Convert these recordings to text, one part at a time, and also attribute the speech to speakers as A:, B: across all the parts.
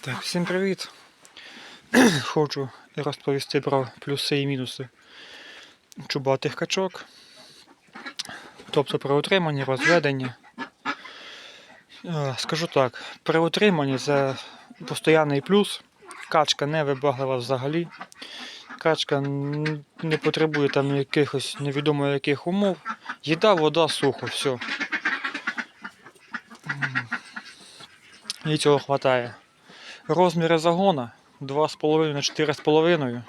A: Так, всім привіт. Хочу розповісти про плюси і мінуси чубатих качок. Тобто про утримання, розведення. Е, Скажу так, при утриманні це постійний плюс. Качка не вибаглива взагалі. Качка не потребує там якихось невідомо яких умов. Їда, вода, сухо, все. І цього вистачає. Розміри загона 2,5 на 4,5.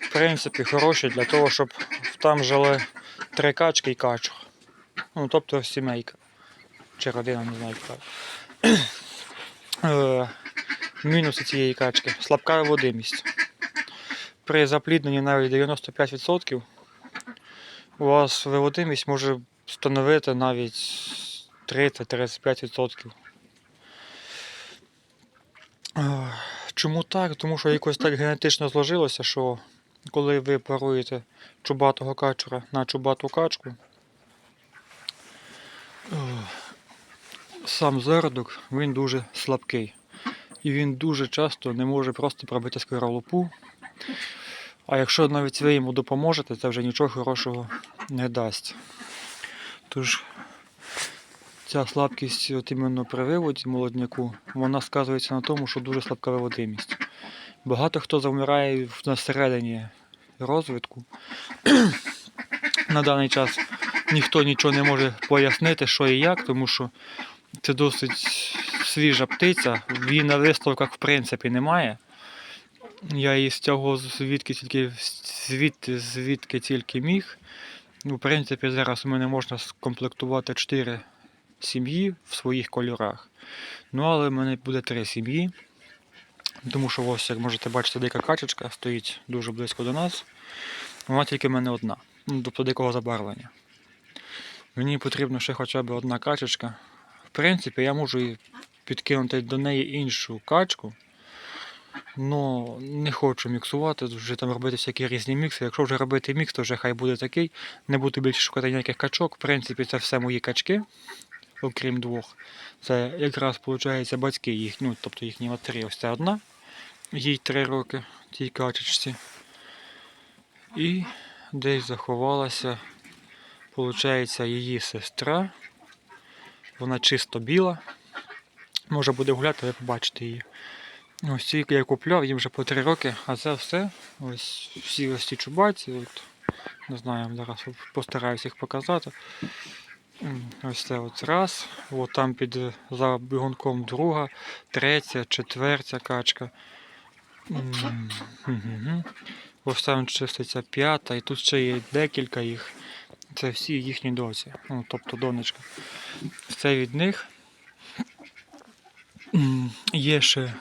A: В принципі, хороші для того, щоб там жили три качки і качух. Ну, тобто сімейка. Чи родина, не знаю як. Е, Мінуси цієї качки. Слабка виводимість. При заплідненні навіть 95% у вас виводимість може становити навіть 30-35%. Е, Чому так? Тому що якось так генетично зложилося, що коли ви паруєте чубатого качура на чубату качку, сам зародок він дуже слабкий. І він дуже часто не може просто пробити скорлупу. А якщо навіть ви йому допоможете, це вже нічого хорошого не дасть. Тож ця слабкість от іменно при виводі молодняку, вона сказується на тому, що дуже слабка виводимість. Багато хто завмирає на середині розвитку. на даний час ніхто нічого не може пояснити, що і як, тому що це досить свіжа птиця, її на виставках в принципі немає. Я її стягував звідки тільки звідти, звідки тільки міг. Ну, в принципі, зараз у мене можна скомплектувати 4 сім'ї в своїх кольорах. Ну, але в мене буде 3 сім'ї. Тому що ось, як можете бачити, дика качечка стоїть дуже близько до нас. Вона тільки в мене одна. Ну, тобто дикого забарвлення. Мені потрібно ще хоча б одна качечка. В принципі, я можу підкинути до неї іншу качку. Ну, не хочу міксувати, вже там робити всякі різні мікси. Якщо вже робити мікс, то вже хай буде такий. Не буду більше шукати ніяких качок. В принципі, це все мої качки, окрім двох. Це якраз виходить батьки їх, ну, тобто їхні матері. Ось це одна. Їй три роки, тій качечці. І десь заховалася, виходить, її сестра. Вона чисто біла. Може буде гуляти, ви побачите її. Ось ці я купляв, їм вже по 3 роки, а це все. Ось всі ось ці чубаці. От, не знаю, зараз постараюся їх показати. Ось це от раз. От там під за бігунком друга, третя, четвертя качка. Ось там чиститься п'ята, і тут ще є декілька їх. Це всі їхні доці, ну, тобто донечка. Це від них. Є ще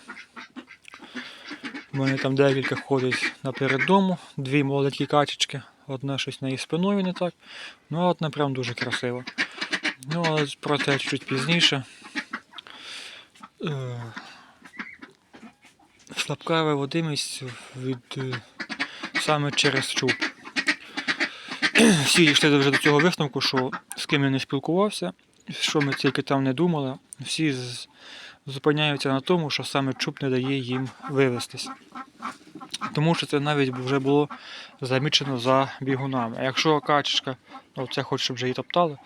A: у мене там декілька ходить напередому, дві молоді качечки. Одна щось на її спиною не так. Ну а одна прям дуже красива. Ну, але про це чуть пізніше. Е, Слабка виводимість від е, саме через чуб. Всі йшли вже до цього висновку, що з ким я не спілкувався, що ми тільки там не думали, всі зупиняються на тому, що саме чуб не дає їм вивестись. Тому що це навіть вже було замічено за бігунами. А якщо качечка, ну це хоче, щоб вже її топтали,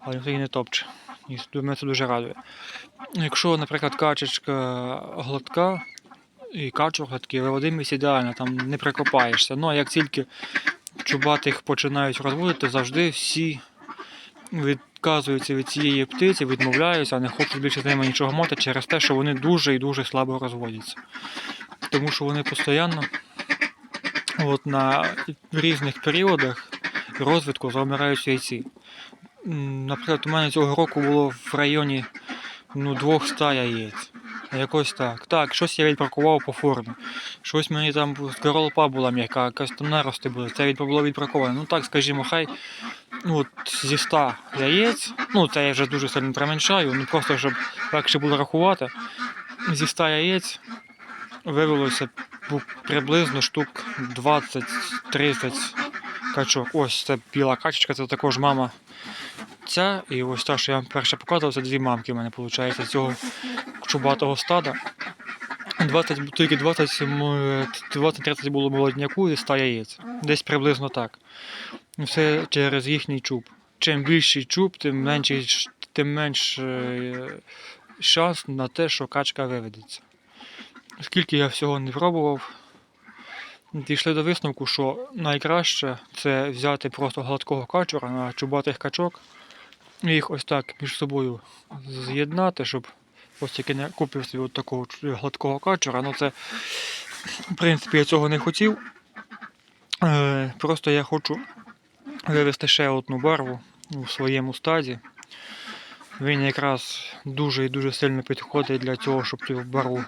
A: але ніхто її не топче. І мене це дуже радує. Якщо, наприклад, качечка гладка і качур гладкий, виводимість ідеальна, там не прикопаєшся. Ну а як тільки чубатих починають розводити, завжди всі відказуються від цієї птиці, відмовляються, не хочуть більше з ними нічого мати через те, що вони дуже і дуже слабо розводяться. Тому що вони постійно от на різних періодах розвитку замирають яйці. Наприклад, у мене цього року було в районі ну, двох ста яєць. Якось так. Так, щось я відбракував по формі. Щось мені там скорлупа була м'яка, якась там нарости були. Це було відбраковано. Ну так, скажімо, хай ну, от, зі 100 яєць, ну це я вже дуже сильно пременшаю, ну просто щоб легше було рахувати. Зі 100 яєць вивелося приблизно штук 20-30 качок. Ось це біла качечка, це також мама ця. І ось та, що я вам перше показував, це дві мамки в мене виходить цього чубатого стада. 20, тільки 20, м, 20-30 було молодняку і 100 яєць. Десь приблизно так. Все через їхній чуб. Чим більший чуб, тим менший, тим менш е, шанс на те, що качка виведеться. Скільки я всього не пробував, дійшли до висновку, що найкраще це взяти просто гладкого качура на чубатих качок і їх ось так між собою з'єднати, щоб ось тільки не купив собі от такого гладкого качура. Ну це, в принципі, я цього не хотів. Е, просто я хочу вивести ще одну барву у своєму стаді. Він якраз дуже і дуже сильно підходить для цього, щоб цю барву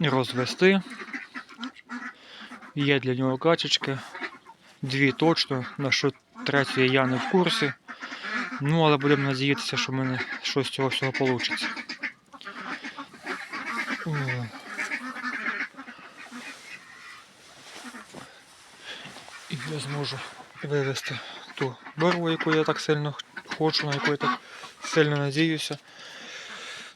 A: розвести. Є для нього качечки. Дві точно, на що третьої я не в курсі. Ну, але будемо надіятися, що в мене щось з цього всього вийде. І я зможу вивести ту барву, яку я так сильно хочу, на яку я так сильно надіюся.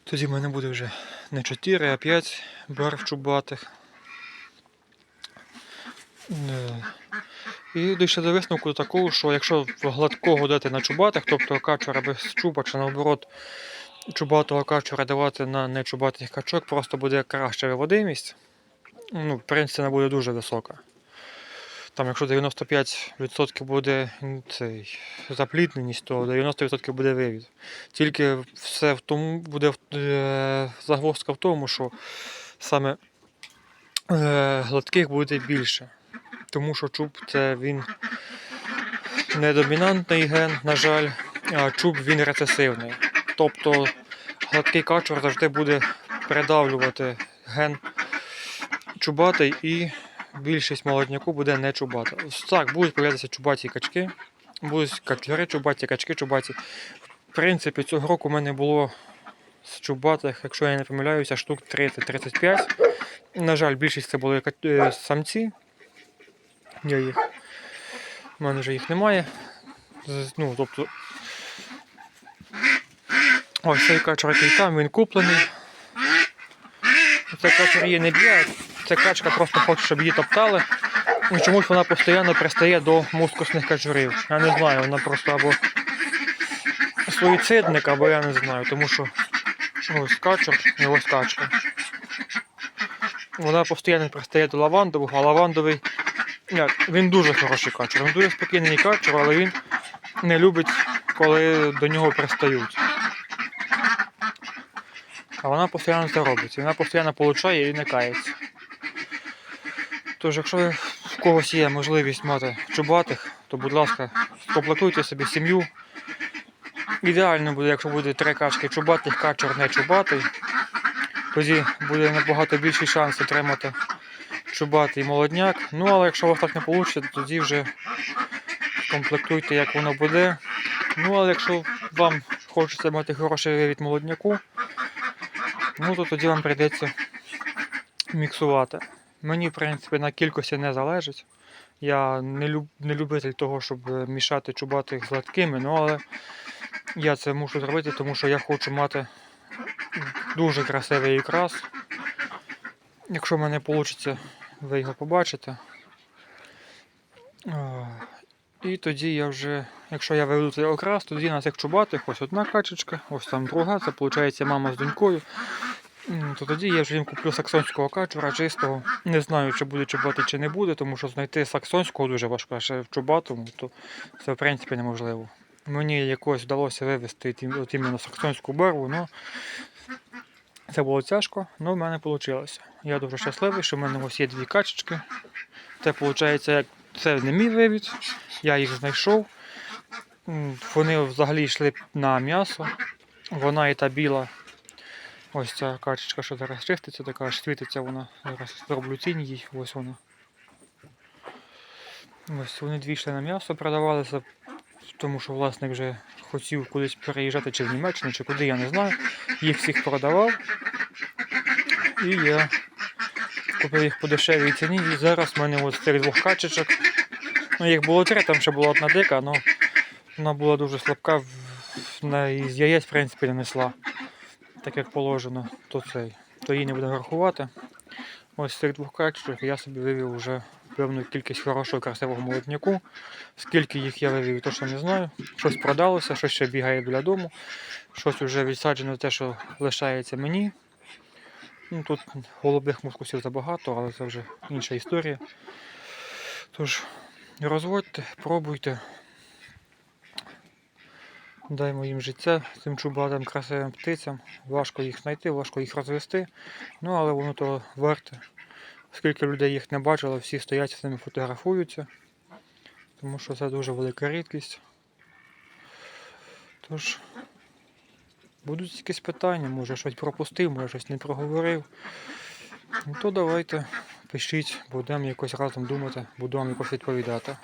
A: Тоді в мене буде вже не 4, а 5 барв чубатих. І дійшли до висновку такого, що якщо гладкого дати на чубатих, тобто качура без чуба, чи наоборот чубатого качура давати на нечубатих качок, просто буде краща виводимість. Ну, принципі, вона буде дуже висока. Там, якщо 95% буде м, цей, заплідненість, то 90% буде вивід. Тільки все в тому буде е, загвоздка в тому, що саме е, гладких буде більше. Тому що чуб це він не домінантний ген, на жаль, а чуб він рецесивний. Тобто гладкий качур завжди буде придавлювати ген чубатий і більшість молодняку буде не чубата. Так, будуть появлятися чубаті качки, будуть котлери чубаті, качки чубаті. В принципі, цього року в мене було з чубатих, якщо я не помиляюся, штук 30-35. На жаль, більшість це були е, самці. Я їх. У мене вже їх немає. Ну, тобто. Ось цей качур, який там, він куплений. Це качур її не б'є, ця качка просто хоче, щоб її топтали. І чомусь вона постійно пристає до мускусних качурів. Я не знаю, вона просто або суїцидник, або я не знаю, тому що ось качур і ось качка. Вона постійно пристає до лавандового, а лавандовий як, він дуже хороший качур. Він дуже спокійний качур, але він не любить, коли до нього пристають. А вона постійно це робить. Вона постійно получає і не кається. Тож, якщо в когось є можливість мати чубатих, то будь ласка, скомплектуйте собі сім'ю. Ідеально буде, якщо буде три качки чубатих, качур не чубатий. Тоді буде набагато більший шанс отримати чубатий молодняк. Ну, але якщо у вас так не вийде, тоді вже комплектуйте, як воно буде. Ну, але якщо вам хочеться мати хороший вивід молодняку, ну то тоді вам прийдеться міксувати. Мені, в принципі, на кількості не залежить. Я не, люб, не любитель того, щоб мішати чубатих з гладкими, ну але я це мушу зробити, тому що я хочу мати дуже красивий окрас. Якщо в мене вийде, ви його побачите. І тоді я вже, якщо я виведу цей окрас, тоді на цих чубатих ось одна качечка, ось там друга, це виходить мама з донькою. То тоді я вже їм куплю саксонського качура чистого. Не знаю, чи буде чубати, чи не буде, тому що знайти саксонського дуже важко, а ще в чубатому, то це в принципі неможливо. Мені якось вдалося вивести ті- от іменно саксонську барву, але це було тяжко, але в мене вийшло. Я дуже щасливий, що в мене ось є дві качечки. Це виходить, як це не мій вивід, я їх знайшов. Вони взагалі йшли на м'ясо. Вона і та біла. Ось ця качечка, що зараз чиститься, така аж світиться вона. Зараз зроблю тінь їй, ось вона. Ось вони дві йшли на м'ясо, продавалися, тому що власник вже хотів кудись переїжджати чи в Німеччину, чи куди, я не знаю. Їх всіх продавав. І я купив їх по дешевій ціні. І зараз в мене ось цих двох качечок. Ну, їх було три, там ще була одна дика, але вона була дуже слабка, вона із яєць, в принципі, не несла. Так як положено, то цей. То її не буде рахувати. Ось цих двох качок я собі вивів вже певну кількість хорошого красивого молодняку. Скільки їх я вивів, точно не знаю. Щось продалося, щось ще бігає біля дому, щось вже відсаджено те, що лишається мені. Ну, тут голубих мускусів забагато, але це вже інша історія. Тож, розводьте, пробуйте. Даймо їм життя цим чубатим красивим птицям. Важко їх знайти, важко їх розвести. Ну, але воно того варте. Скільки людей їх не бачило, всі стоять з ними фотографуються. Тому що це дуже велика рідкість. Тож, будуть якісь питання, може щось пропустив, може щось не проговорив. Ну, то давайте пишіть, будемо якось разом думати, вам якось відповідати.